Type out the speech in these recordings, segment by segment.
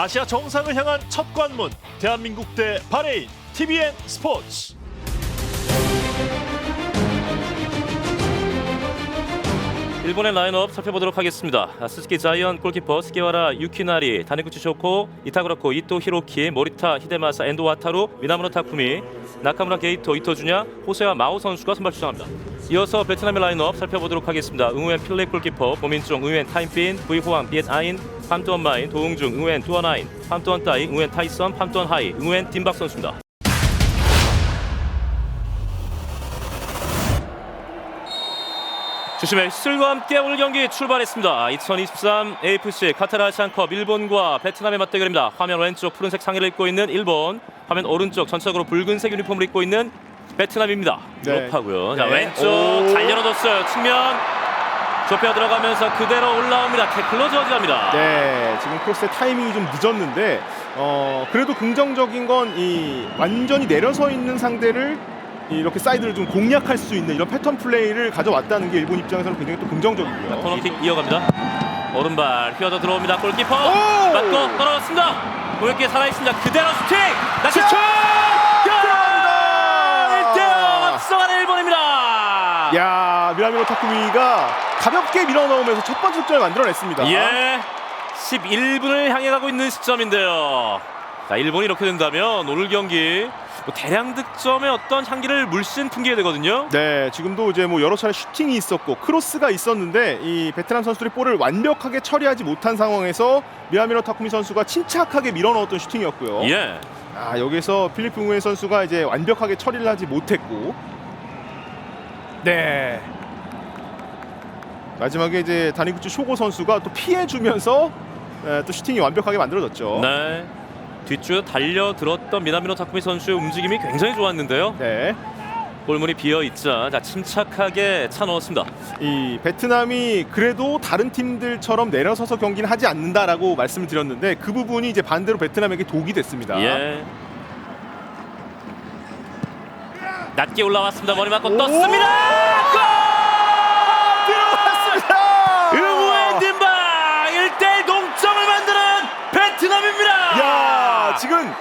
아시아 정상을 향한 첫 관문 대한민국 대 바레인 TVN 스포츠 일본의 라인업 살펴보도록 하겠습니다. 아, 스즈키 자이언 골키퍼 스기와라 유키나리, 다네구치 쇼코, 이타그라코, 이토 히로키, 모리타 히데마사, 엔도 와타루, 미나무노 타쿠미, 나카무라 게이토, 이토 주냐, 호세와 마오 선수가 선발 출장합니다. 이어서 베트남의 라인업 살펴보도록 하겠습니다. 응우엔 필레 골키퍼, 보민종, 응우엔 타임핀, 부이호왕, 비엣 아인, 팜투언 마인, 도웅중, 응우엔 투어나인, 팜투언 따이, 응우엔 타이선, 팜투언 하이, 응우엔 딘박 선수입니다. 주심의 휘슬과 함께 오늘 경기 출발했습니다. 2023 AFC 카타르 아시안컵 일본과 베트남의 맞대결입니다. 화면 왼쪽 푸른색 상의를 입고 있는 일본, 화면 오른쪽 전적으로 붉은색 유니폼을 입고 있는 베트남입니다. 네. 유럽하고요. 자 네. 왼쪽 오. 잘 열어뒀어요. 측면 좁혀 들어가면서 그대로 올라옵니다. 태클로 저지합니다. 네, 지금 크로스의 타이밍이 좀 늦었는데 어, 그래도 긍정적인 건 이 완전히 내려서 있는 상대를 이렇게 사이드를 좀 공략할 수 있는 이런 패턴 플레이를 가져왔다는 게 일본 입장에서는 굉장히 또 긍정적이고요. 코너킥 이어갑니다. 오른발 휘어져 들어옵니다. 골키퍼 오! 맞고 떨어졌습니다. 공격기에 살아있습니다. 그대로 슈팅! 다시 자! 슛! 야, 미라미노 타쿠미가 가볍게 밀어 넣으면서 첫 번째 득점을 만들어냈습니다. 예. 11분을 향해 가고 있는 시점인데요. 자, 일본이 이렇게 된다면 오늘 경기 뭐 대량 득점의 어떤 향기를 물씬 풍기게 되거든요. 네, 지금도 이제 뭐 여러 차례 슈팅이 있었고 크로스가 있었는데 이 베트남 선수들이 볼을 완벽하게 처리하지 못한 상황에서 미야미노 타쿠미 선수가 침착하게 밀어 넣었던 슈팅이었고요. 예. 아, 여기서 필리핀 우엔 선수가 이제 완벽하게 처리를 하지 못했고 네. 마지막에 이제 다니구치 쇼고 선수가 또 피해 주면서 또 슈팅이 완벽하게 만들어졌죠. 네. 뒤쪽에 달려들었던 미나미노 타쿠미 선수의 움직임이 굉장히 좋았는데요. 네. 골문이 비어 있자 자 침착하게 차 넣었습니다. 이 베트남이 그래도 다른 팀들처럼 내려서서 경기는 하지 않는다라고 말씀을 드렸는데 그 부분이 이제 반대로 베트남에게 독이 됐습니다. 예. 낮게 올라왔습니다. 머리 맞고 오! 떴습니다. 들어갔습니다. 응우의 딘바 1대1 동점을 만드는 베트남입니다. 야 지금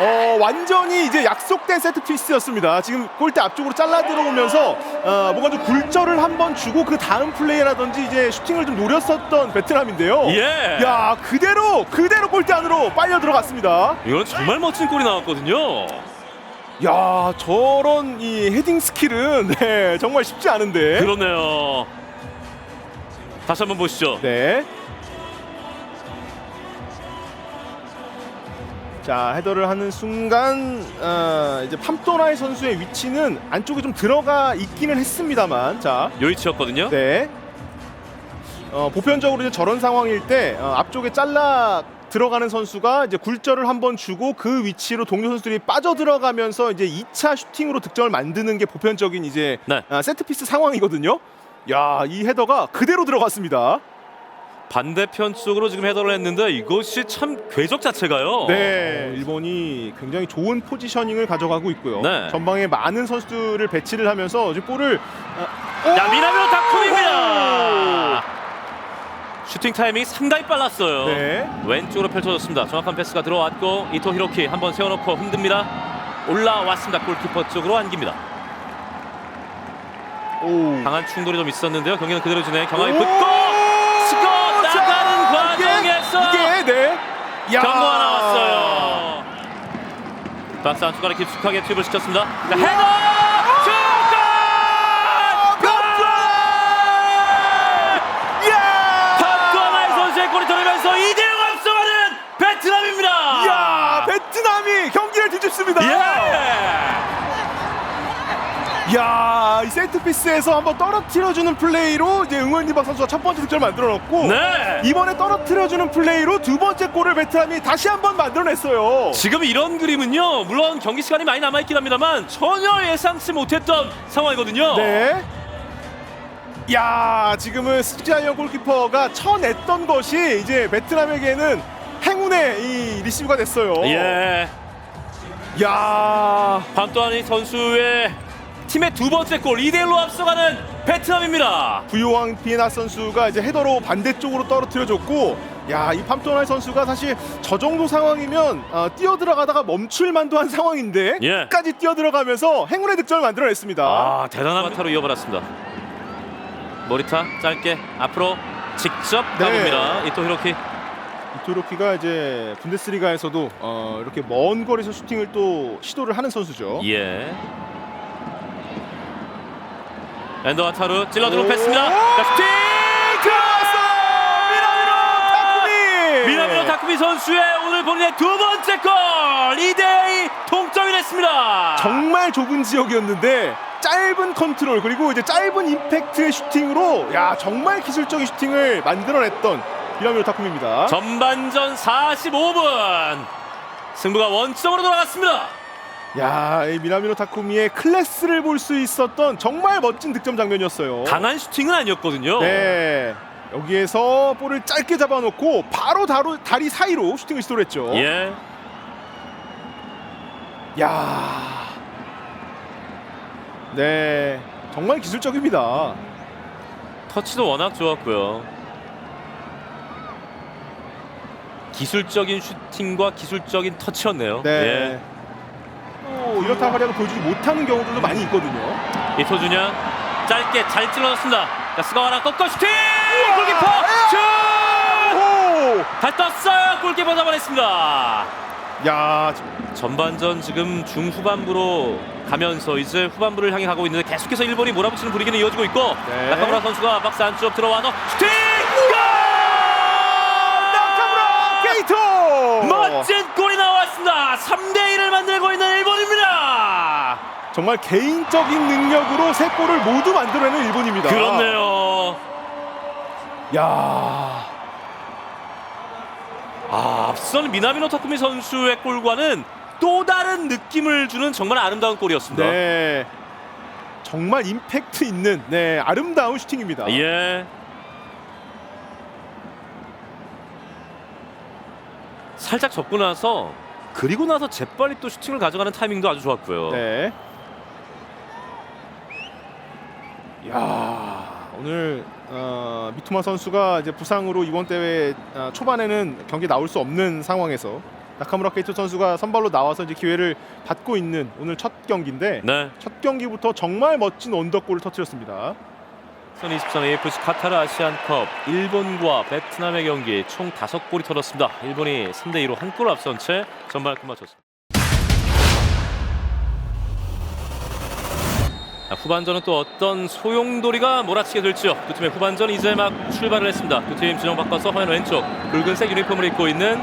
어 완전히 이제 약속된 세트 피스였습니다. 지금 골대 앞쪽으로 잘라 들어오면서 어 뭔가 좀 굴절을 한번 주고 그 다음 플레이라든지 이제 슈팅을 좀 노렸었던 베트남인데요. 예. 야 그대로 그대로 골대 안으로 빨려 들어갔습니다. 이건 정말 멋진 골이 나왔거든요. 야 저런 이 헤딩 스킬은 네, 정말 쉽지 않은데. 그러네요. 다시 한번 보시죠. 네. 자 헤더를 하는 순간 어, 이제 팜토나이 선수의 위치는 안쪽에 좀 들어가 있기는 했습니다만 자 요이치였거든요. 네. 어, 보편적으로 이제 저런 상황일 때 어, 앞쪽에 잘라 들어가는 선수가 이제 굴절을 한번 주고 그 위치로 동료 선수들이 빠져 들어가면서 이제 2차 슈팅으로 득점을 만드는 게 보편적인 이제 네. 아, 세트피스 상황이거든요. 야, 이 헤더가 그대로 들어갔습니다. 반대편 쪽으로 지금 헤더를 했는데 이것이 참 궤적 자체가요. 네, 일본이 굉장히 좋은 포지셔닝을 가져가고 있고요. 네. 전방에 많은 선수들을 배치를 하면서 이제 볼을 야 미나미노 다쿠입니다. 슈팅 타이밍이 상당히 빨랐어요. 네. 왼쪽으로 펼쳐졌습니다. 정확한 패스가 들어왔고 이토 히로키 한번 세워놓고 흔듭니다. 올라왔습니다. 골키퍼 쪽으로 안깁니다. 오. 강한 충돌이 좀 있었는데요. 경기는 그대로 진행. 경합이 오! 붙고 자, 나가는 이게- 과정에서 이게 네. 야. 경고가 나왔어요. 박스 안쪽까지 깊숙하게 투입을 시켰습니다. 자, 헤더! 야, 베트남이 경기를 뒤집습니다. 예! 야, 이 세트 피스에서 한번 떨어뜨려주는 플레이로 이제 응원 디박 선수가 첫 번째 득점을 만들어놨고 네. 이번에 떨어뜨려주는 플레이로 두 번째 골을 베트남이 다시 한번 만들어냈어요. 지금 이런 그림은요. 물론 경기 시간이 많이 남아 있긴 합니다만 전혀 예상치 못했던 상황이거든요. 네. 야, 지금은 스지아이어 골키퍼가 쳐냈던 것이 이제 베트남에게는 행운의 이 리시브가 됐어요. 예. 야, 밤또하니 선수의 팀의 두 번째 골 2대1로 앞서가는 베트남입니다. 부요왕 비에나 선수가 이제 헤더로 반대쪽으로 떨어뜨려줬고 야, 이 팜토나이 선수가 사실 저 정도 상황이면 어, 뛰어 들어가다가 멈출 만도 한 상황인데 예. 끝까지 뛰어 들어가면서 행운의 득점을 만들어냈습니다. 아 대단한 마타로 이어받았습니다. 모리타 짧게 앞으로 직접 네. 가봅니다. 이토 히로키. 이토로키가 이제 분데스리가에서도 어, 이렇게 먼 거리에서 슈팅을 또 시도를 하는 선수죠. 예. 엔더 찔러주는 오! 패스입니다. 자, 슈팅! 들어왔어! 미나미노 타쿠미! 미나미노 타쿠미 선수의 오늘 본인의 두 번째 골! 2대2 동점이 됐습니다. 정말 좁은 지역이었는데 짧은 컨트롤 그리고 이제 짧은 임팩트의 슈팅으로 야 정말 기술적인 슈팅을 만들어냈던 미나미노 타쿠미입니다. 전반전 45분 승부가 원점으로 돌아갔습니다. 야, 이 미나미노 타쿠미의 클래스를 볼 수 있었던 정말 멋진 득점 장면이었어요. 강한 슈팅은 아니었거든요. 네. 여기에서 볼을 짧게 잡아놓고 바로 다루, 다리 사이로 슈팅을 시도를 했죠. 예. 야. 네. 정말 기술적입니다. 터치도 워낙 좋았고요. 기술적인 슈팅과 기술적인 터치였네요. 네. 또 이렇다 하려고 보여주지 못하는 경우들도 많이 있거든요. 예. 이토준양 짧게 잘 찔러줬습니다. 자, 스가와랑 꺾어 슈팅! 골키퍼 슛! 오! 잘 떴어요. 골키퍼 잡아냈습니다. 야, 전반전 지금 중후반부로 가면서 이제 후반부를 향해 가고 있는데 계속해서 일본이 몰아붙이는 분위기는 이어지고 있고 네. 나카무라 선수가 박스 안쪽 들어와서 슈팅! 3대 1을 만들고 있는 일본입니다. 정말 개인적인 능력으로 세 골을 모두 만들어내는 일본입니다. 그렇네요. 야, 아, 앞선 미나미노 타쿠미 선수의 골과는 또 다른 느낌을 주는 정말 아름다운 골이었습니다. 네. 정말 임팩트 있는 네 아름다운 슈팅입니다. 예. 살짝 접고 나서 그리고 나서 재빨리 또 슈팅을 가져가는 타이밍도 아주 좋았고요. 네. 야 오늘 어, 미투마 선수가 이제 부상으로 이번 대회 어, 초반에는 경기 나올 수 없는 상황에서 나카무라 케이토 선수가 선발로 나와서 이제 기회를 받고 있는 오늘 첫 경기인데 네. 첫 경기부터 정말 멋진 언더골을 터뜨렸습니다. 2023 AFC 카타르 아시안컵 일본과 베트남의 경기 총 5골이 터졌습니다. 일본이 3대 2로 한 골 앞선 채 전반 끝마쳤습니다. 자, 후반전은 또 어떤 소용돌이가 몰아치게 될지요. 두 팀의 후반전 이제 막 출발을 했습니다. 두 팀 진영 바꿔서 화면 왼쪽 붉은색 유니폼을 입고 있는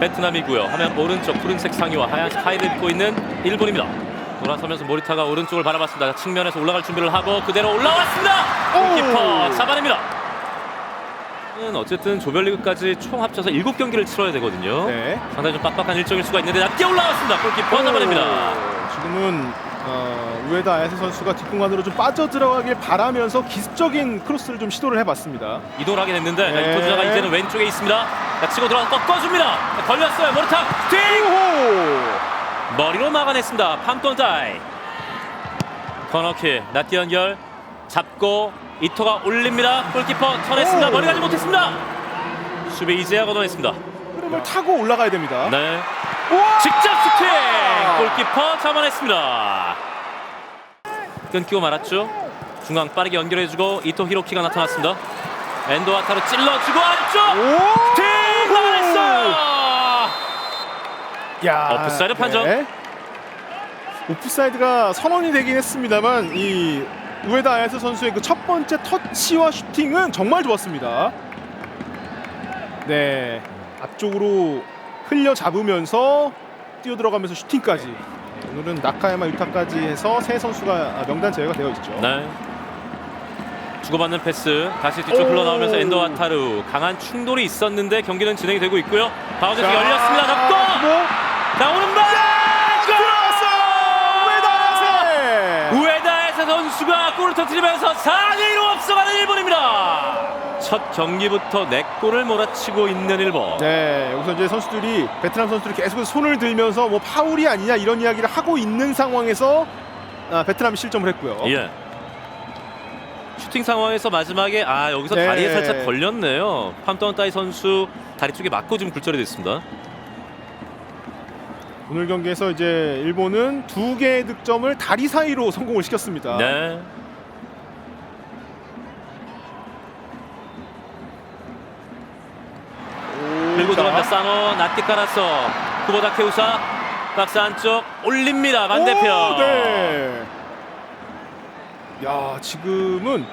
베트남이고요. 화면 오른쪽 푸른색 상의와 하얀색 하의를 입고 있는 일본입니다. 돌아서면서 모리타가 오른쪽을 바라봤습니다. 측면에서 올라갈 준비를 하고 그대로 올라왔습니다. 골키퍼 오! 잡아냅니다. 는 어쨌든 조별리그까지 총 합쳐서 7경기를 치러야 되거든요. 네. 상당히 좀 빡빡한 일정일 수가 있는데 낮게 올라왔습니다. 골키퍼 잡아냅니다. 오, 지금은 어, 우에다 아야세 선수가 뒷공간으로 좀 빠져 들어가길 바라면서 기습적인 크로스를 좀 시도를 해봤습니다. 이동을 하게 됐는데 자, 네. 이토주자가 이제는 왼쪽에 있습니다. 자, 치고 들어가 꺾어줍니다. 자, 걸렸어요. 모리타 팅! 오! 머리로 막아냈습니다. 팜돈다이 코너킥 낮게 연결 잡고 이토가 올립니다. 골키퍼 쳐냈습니다. 오. 머리 가지 못했습니다. 수비 이제야 걷어냈습니다. 흐름을 타고 올라가야 됩니다. 네. 직접 슈팅! 골키퍼 잡아냈습니다. 끊기고 말았죠. 중앙 빠르게 연결해주고 이토 히로키가 나타났습니다. 엔도 아타로 찔러주고 안쪽! 오! 팅! 막아냈어요! 야, 오프사이드 판정. 네. 오프사이드가 선언이 되긴 했습니다만 이 우에다 아야세 선수의 그 첫 번째 터치와 슈팅은 정말 좋았습니다. 네, 앞쪽으로 흘려 잡으면서 뛰어 들어가면서 슈팅까지. 오늘은 나카야마 유타까지 해서 세 선수가 명단 제외가 되어 있죠. 네. 주고받는 패스 다시 뒤쪽 오. 흘러나오면서 엔도 아타루 강한 충돌이 있었는데 경기는 진행이 되고 있고요. 바우저스 자, 열렸습니다. 잡고 뭐? 자 오른발 들어왔어! 우에다 아야세! 우에다에서 선수가 골을 터뜨리면서 4대1로 앞서가는 일본입니다. 첫 경기부터 4골을 몰아치고 있는 일본. 네, 여기서 이제 선수들이 베트남 선수들이 계속해서 손을 들면서 뭐 파울이 아니냐 이런 이야기를 하고 있는 상황에서 아, 베트남이 실점을 했고요. 예. 슈팅 상황에서 마지막에 아 여기서 네. 다리에 살짝 걸렸네요. 팜던 따이 선수 다리 쪽에 맞고 좀 굴절이 됐습니다. 오늘 경기에서 이제 일본은 두 개의 득점을 다리 사이로 성공을 시켰습니다. 네. 자. 들어갑니다. 사노 깔았어. 쿠보다 케우사 박스 안쪽 올립니다. 반대편. 오, 네. 야 지금은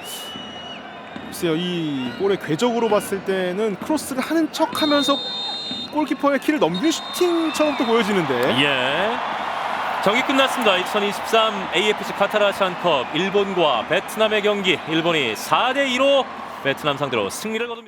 글쎄요 이 볼의 궤적으로 봤을 때는 크로스를 하는 척하면서 골키퍼의 키를 넘긴 슈팅처럼 또 보여지는데 예. 경기 끝났습니다. 2023 AFC 카타르 아시안컵 일본과 베트남의 경기 일본이 4대 2로 베트남 상대로 승리를 거둡니다.